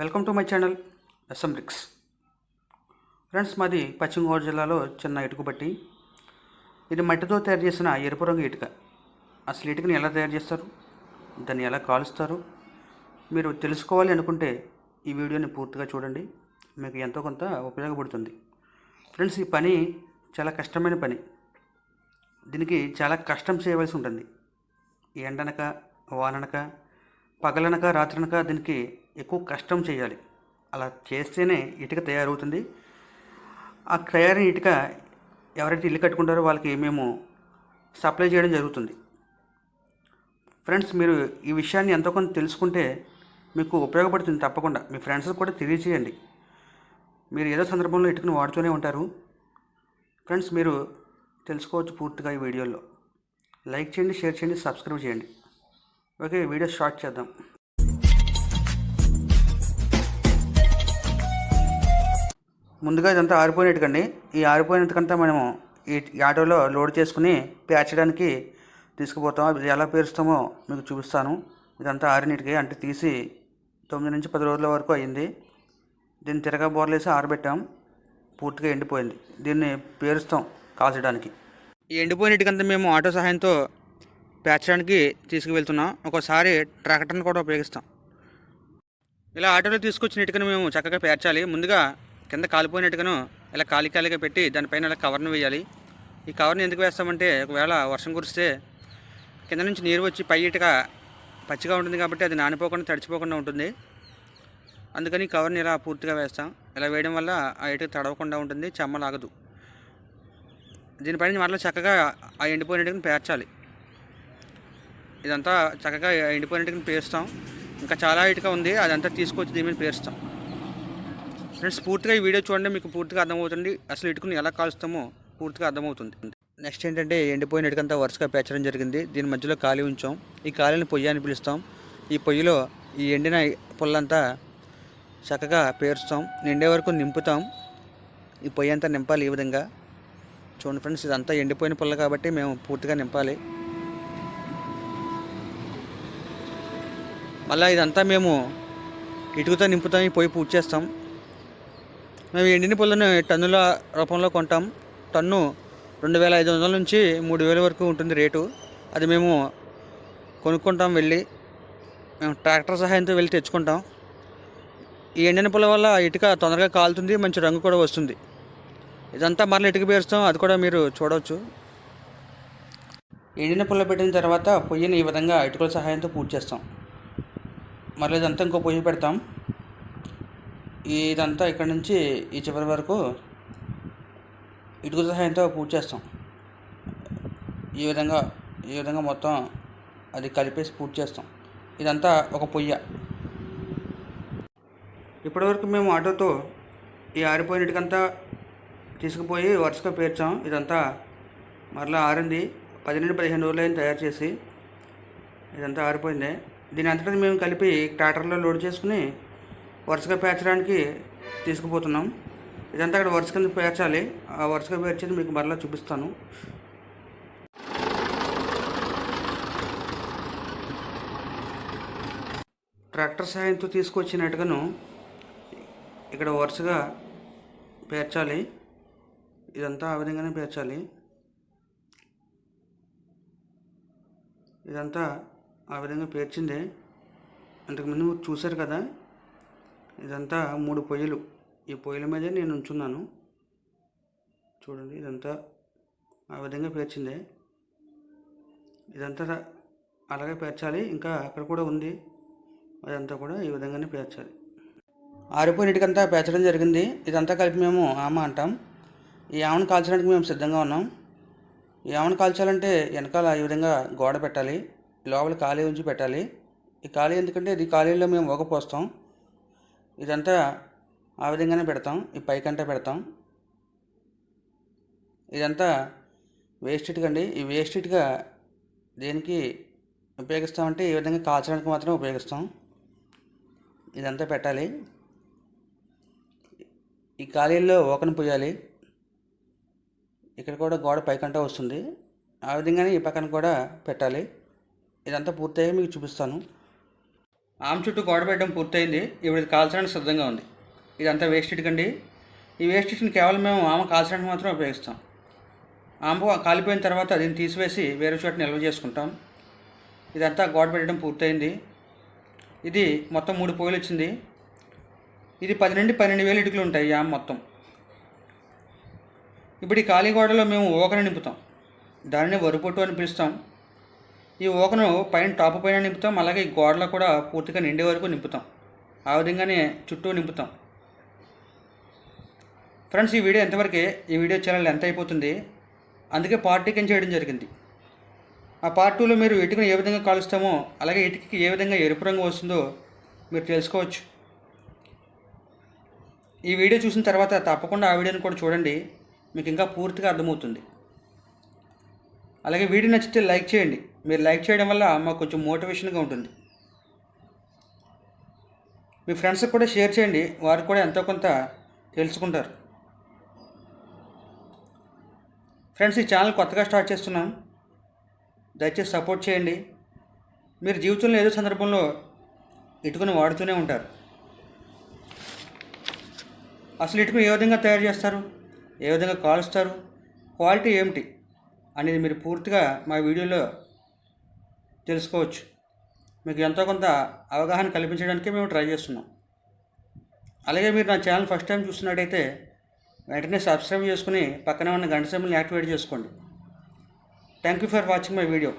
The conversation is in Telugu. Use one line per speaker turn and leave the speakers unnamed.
Welcome to my channel SM bricks friends మాది పశ్చిమ గోదావరి జిల్లాలో చిన్న ఇటుక బట్టి ఇది మట్టితో తయారు చేసిన ఎరుపు రంగు ఇటుక. అసలు ఇటుకని ఎలా తయారు చేస్తారు? దాన్ని ఎలా కాలుస్తారు? మీరు తెలుసుకోవాలి అనుకుంటే ఈ వీడియోని పూర్తిగా చూడండి. మీకు ఎంతో కొంత ఉపయోగపడుతుంది. ఫ్రెండ్స్ ఈ పని చాలా కష్టమైన పని. దీనికి చాలా కష్టం చేయవలసి ఉంటుంది. ఎండనక వాననక పగలనక రాత్రనక దీనికి ఎక్కువ కష్టం చేయాలి. అలా చేస్తేనే ఇటుక తయారవుతుంది. ఆ తయారైన ఇటుక ఎవరైతే ఇల్లు కట్టుకుంటారో వాళ్ళకి మేము సప్లై చేయడం జరుగుతుంది. ఫ్రెండ్స్ మీరు ఈ విషయాన్ని ఎంతో కొంత తెలుసుకుంటే మీకు ఉపయోగపడుతుంది తప్పకుండా. మీ ఫ్రెండ్స్ కూడా తెలియచేయండి మీరు ఏదో సందర్భంలో ఇటుకను వాడుతూనే ఉంటారు. ఫ్రెండ్స్ మీరు తెలుసుకోవచ్చు పూర్తిగా ఈ వీడియోలో. లైక్ చేయండి షేర్ చేయండి సబ్స్క్రైబ్ చేయండి. ఓకే వీడియో స్టార్ట్ చేద్దాం. ముందుగా ఇదంతా ఆరిపోయినటికండి ఈ ఆరిపోయినట్టుకంతా మనము ఈ ఆటోలో లోడ్ చేసుకుని పేర్చడానికి తీసుకుపోతాం. అది ఎలా పేరుస్తామో మీకు చూపిస్తాను. ఇదంతా ఆరినీటికి అంటే తీసి తొమ్మిది నుంచి పది రోజుల వరకు అయింది. దీన్ని తిరగా బోర్లేసి ఆరబెట్టాం. పూర్తిగా ఎండిపోయింది. దీన్ని పేరుస్తాం కాల్చడానికి. ఈ ఎండిపోయినటికంతా మేము ఆటో సహాయంతో పేర్చడానికి తీసుకువెళ్తున్నాం. ఒక్కోసారి ట్రాక్టర్ని కూడా ఉపయోగిస్తాం. ఇలా ఆటోలో తీసుకొచ్చిన ఇటుకను మేము చక్కగా పేర్చాలి. ముందుగా కింద కాలిపోయినట్టుగాను ఇలా ఖాళీ కాలిగా పెట్టి దానిపైన ఇలా కవర్ను వేయాలి. ఈ కవర్ని ఎందుకు వేస్తామంటే ఒకవేళ వర్షం కురిస్తే కింద నుంచి నీరు వచ్చి పై ఇటుక పచ్చిగా ఉంటుంది కాబట్టి అది నానిపోకుండా తడిచిపోకుండా ఉంటుంది. అందుకని కవర్ని ఇలా పూర్తిగా వేస్తాం. ఇలా వేయడం వల్ల ఆ ఇటుక తడవకుండా ఉంటుంది చెమ్మ లాగదు. దీనిపైన మరలా చక్కగా ఆ ఎండిపోయిన ఇటుకను పేర్చాలి. ఇదంతా చక్కగా ఎండిపోయిన ఇటుకను పేరుస్తాం. ఇంకా చాలా ఇటుక ఉంది అదంతా తీసుకొచ్చి దీని మీద పేరుస్తాం. ఫ్రెండ్స్ పూర్తిగా ఈ వీడియో చూడండి మీకు పూర్తిగా అర్థమవుతుంది. అసలు ఇటుకుని ఎలా కాలుస్తామో పూర్తిగా అర్థమవుతుంది. నెక్స్ట్ ఏంటంటే ఎండిపోయిన ఇటుకంతా వరుసగా పేర్చడం జరిగింది. దీని మధ్యలో ఖాళీ ఉంచాం. ఈ ఖాళీని పొయ్యి అని పిలుస్తాం. ఈ పొయ్యిలో ఈ ఎండిన పుల్లంతా చక్కగా పేరుస్తాం. నిండే వరకు నింపుతాం. ఈ పొయ్యి అంతా నింపాలి ఈ విధంగా. చూడండి ఫ్రెండ్స్ ఇదంతా ఎండిపోయిన పుల్ల కాబట్టి మేము పూర్తిగా నింపాలి. మళ్ళీ ఇదంతా మేము ఇటుకతో నింపుతాం. ఈ పొయ్యి పూర్తి చేస్తాం. మేము ఎండిన పుల్లని టన్నుల రూపంలో కొంటాం. టన్ను రెండు వేల ఐదు వందల నుంచి మూడు వేల వరకు ఉంటుంది రేటు. అది మేము కొనుక్కుంటాం వెళ్ళి. మేము ట్రాక్టర్ సహాయంతో వెళ్ళి తెచ్చుకుంటాం. ఈ ఎండిన పుల్ల వల్ల ఇటుక తొందరగా కాలుతుంది మంచి రంగు కూడా వస్తుంది. ఇదంతా మరల ఇటుక పేరుస్తాం అది కూడా మీరు చూడవచ్చు. ఎండిన పుల్ల పెట్టిన తర్వాత పొయ్యిని ఈ విధంగా ఇటుకల సహాయంతో పూర్తి చేస్తాం. మరలా ఇదంతా ఇంకో పొయ్యి పెడతాం. ఇదంతా ఇక్కడ నుంచి ఈ చివరి వరకు ఇటుక సహాయంతో పూర్తి చేస్తాం. ఈ విధంగా ఈ విధంగా మొత్తం అది కలిపేసి పూర్తి చేస్తాం. ఇదంతా ఒక పొయ్య. ఇప్పటివరకు మేము ఆటోతో ఈ ఆరిపోయిన ఇటుకంతా తీసుకుపోయి వరుసగా పేర్చాం. ఇదంతా మరలా ఆరింది. పది నుండి పదిహేను రోజులు అయింది తయారు చేసి ఇదంతా ఆరిపోయింది. దీని అంతటా మేము కలిపి ట్రాక్టర్లో లోడ్ చేసుకుని వరుసగా పేర్చడానికి తీసుకుపోతున్నాం. ఇదంతా అక్కడ వరుస కింద పేర్చాలి. ఆ వరుసగా పేర్చేది మీకు మరలా చూపిస్తాను. ట్రాక్టర్ సహాయంతో తీసుకొచ్చినట్టుగాను ఇక్కడ వరుసగా పేర్చాలి. ఇదంతా ఆ విధంగానే పేర్చాలి. ఇదంతా ఆ విధంగా పేర్చిందే. అంతకుముందు చూశారు కదా? ఇదంతా మూడు పొయ్యిలు. ఈ పొయ్యిల మీదే నేను ఉంచున్నాను. చూడండి ఇదంతా ఆ విధంగా పేర్చింది. ఇదంతా అలాగే పేర్చాలి. ఇంకా అక్కడ కూడా ఉంది. అదంతా కూడా ఈ విధంగానే పేర్చాలి. ఆరిపోయినటికంతా పేర్చడం జరిగింది. ఇదంతా కలిపి మేము ఆమ అంటాం. ఈ ఆమెను కాల్చడానికి మేము సిద్ధంగా ఉన్నాం. ఈ ఆమెను కాల్చాలంటే వెనకాల ఈ విధంగా గోడ పెట్టాలి. లోపల ఖాళీ ఉంచి పెట్టాలి. ఈ ఖాళీ ఎందుకంటే ఇది ఖాళీలో మేము ఒక పోస్తాం ఇదంతా ఆ విధంగానే పెడతాం. ఈ పైకంటే పెడతాం. ఇదంతా వేస్ట్ అండి ఈ వేస్ట్ దేనికి ఉపయోగిస్తామంటే ఈ విధంగా కాల్చడానికి మాత్రమే ఉపయోగిస్తాం. ఇదంతా పెట్టాలి. ఈ ఖాళీల్లో ఓకను పోయాలి. ఇక్కడ కూడా గోడ పైకంట వస్తుంది. ఆ విధంగానే ఈ పక్కన కూడా పెట్టాలి. ఇదంతా పూర్తయ్యాక మీకు చూపిస్తాను. ఆమె చుట్టూ గోడ పెట్టడం పూర్తయింది. ఇప్పుడు ఇది కాల్చడానికి సిద్ధంగా ఉంది. ఇదంతా వేస్ట్ ఇటుక అండి ఈ వేస్ట్ ఇటుని కేవలం మేము ఆమె కాల్చడానికి మాత్రం ఉపయోగిస్తాం. ఆమె కాలిపోయిన తర్వాత దీన్ని తీసివేసి వేరే చోట నిల్వ చేసుకుంటాం. ఇదంతా గోడ పెట్టడం పూర్తయింది. ఇది మొత్తం మూడు పోయిలు వచ్చింది ఇది పది నుండి పన్నెండు వేలు ఇటుకలు ఉంటాయి ఆమె మొత్తం. ఇప్పుడు ఈ ఖాళీ గోడలో మేము ఓకని నింపుతాం. దానిని వరుపొట్టు అని పిలుస్తాం. ఈ ఊకను పైన టాప్ పైన నింపుతాం అలాగే ఈ గోడలో కూడా పూర్తిగా నిండే వరకు నింపుతాం. ఆ విధంగానే చుట్టూ నింపుతాం. ఫ్రెండ్స్ ఈ వీడియో ఎంతవరకే ఈ వీడియో చాలా లెంత్ అయిపోతుంది. అందుకే పార్ట్ కింద చేయడం జరిగింది. ఆ పార్ట్ టూలో మీరు ఇటుకను ఏ విధంగా కాలుస్తామో అలాగే ఇటుకకి ఏ విధంగా ఎరుపు రంగు వస్తుందో మీరు తెలుసుకోవచ్చు. ఈ వీడియో చూసిన తర్వాత తప్పకుండా ఆ వీడియోని కూడా చూడండి. మీకు ఇంకా పూర్తిగా అర్థమవుతుంది. అలాగే వీడియో నచ్చితే లైక్ చేయండి. మీరు లైక్ చేయడం వల్ల మాకు కొంచెం మోటివేషన్గా ఉంటుంది. మీ ఫ్రెండ్స్కి కూడా షేర్ చేయండి. వారు కూడా ఎంతో కొంత తెలుసుకుంటారు. ఫ్రెండ్స్ ఈ ఛానల్ కొత్తగా స్టార్ట్ చేస్తున్నాం. దయచేసి సపోర్ట్ చేయండి. మీరు జీవితంలో ఏదో సందర్భంలో ఇటుకను వాడుతూనే ఉంటారు. అసలు ఇటుకను ఏ విధంగా తయారు చేస్తారు? ఏ విధంగా కాలుస్తారు? క్వాలిటీ ఏమిటి? అనేది మీరు పూర్తిగా మా వీడియోలో తెలుసుకోవచ్చు. మీకు ఎంతో కొంత అవగాహన కల్పించడానికే మేము ట్రై చేస్తున్నాం. అలాగే మీరు నా ఛానల్ ఫస్ట్ టైం చూస్తున్నట్టయితే వెంటనే సబ్స్క్రైబ్ చేసుకుని పక్కనే ఉన్న గంట సింబల్ని యాక్టివేట్ చేసుకోండి. Thank you for watching my video.